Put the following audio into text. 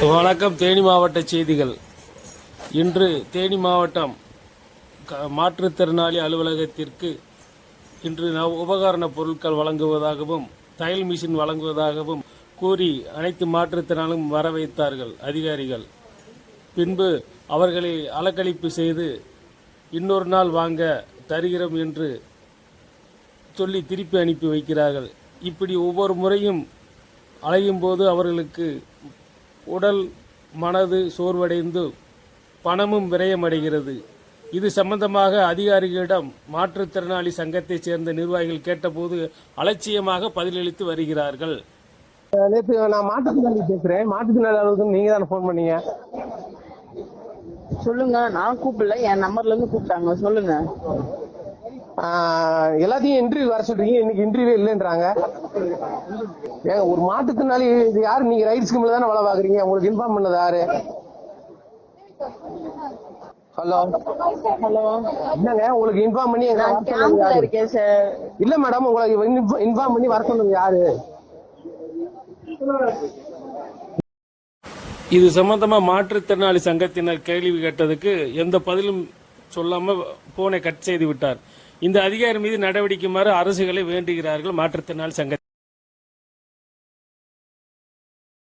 வணக்கம் தேனி மாவட்ட செய்திகள். இன்று தேனி மாவட்டம் க- மாற்றுத்திறனாளி அலுவலகத்திற்கு இன்று உபகரண பொருட்கள் வழங்குவதாகவும் தையல் மிஷின் வழங்குவதாகவும் கூறி அனைத்து மாற்றுத்திறனாலும் வர வைத்தார்கள் அதிகாரிகள். பின்பு அவர்களை அலக்கழிப்பு செய்து இன்னொரு நாள் வாங்க தருகிறோம் என்று சொல்லி திருப்பி அனுப்பி வைக்கிறார்கள். இப்படி ஒவ்வொரு முறையும் அலையும் போது அவர்களுக்கு உடல் மனது சோர்வடைந்து பணமும் விரயமடைகிறது. இது சம்பந்தமாக அதிகாரிகளிடம் மாற்றுத்திறனாளி சங்கத்தைச் சேர்ந்த நிர்வாகிகள் கேட்டபோது அலட்சியமாக பதிலளித்து வருகிறார்கள். நேற்று நான் மாற்றுத்திறனாளி பேசுறேன். மாற்றுத்திறனாளி அலுவலகம் நீங்க தானே ஃபோன் பண்ணீங்க? சொல்லுங்க நான் கூப்பிடல. என் நம்பர்ல இருந்து கூப்பிட்டாங்க. சொல்லுங்க. எல்லாத்தையும் இன்டர்வியூ வர சொல்றீங்க. இன்னைக்கு இன்டர்வியூ இல்லைன்றாங்க. ஏங்க ஒரு மாற்றுத்திறனாளி இது யாரு? நீங்க ரைட் ஸ்கீம்ல தானே வேலை பாக்குறீங்க உங்களுக்கு இன்ஃபார்ம் பண்ணது யாரு? ஹலோ ஹலோ என்னங்க உங்களுக்கு இன்ஃபார்ம் பண்ணி எங்க இல்ல மேடம் உங்களுக்கு இன்ஃபார்ம் பண்ணி வர சொன்னது யாரு? இது சம்பந்தமா மாற்றுத்திறனாளி சங்கத்தினர் கேள்வி கேட்டதுக்கு எந்த பதிலும் சொல்லாமல் போனை கட் செய்து விட்டார். இந்த அதிகாரி மீது நடவடிக்கைமாறு அரசுகளை வேண்டுகிறார்கள். மாற்றுத்திறனாளி சங்க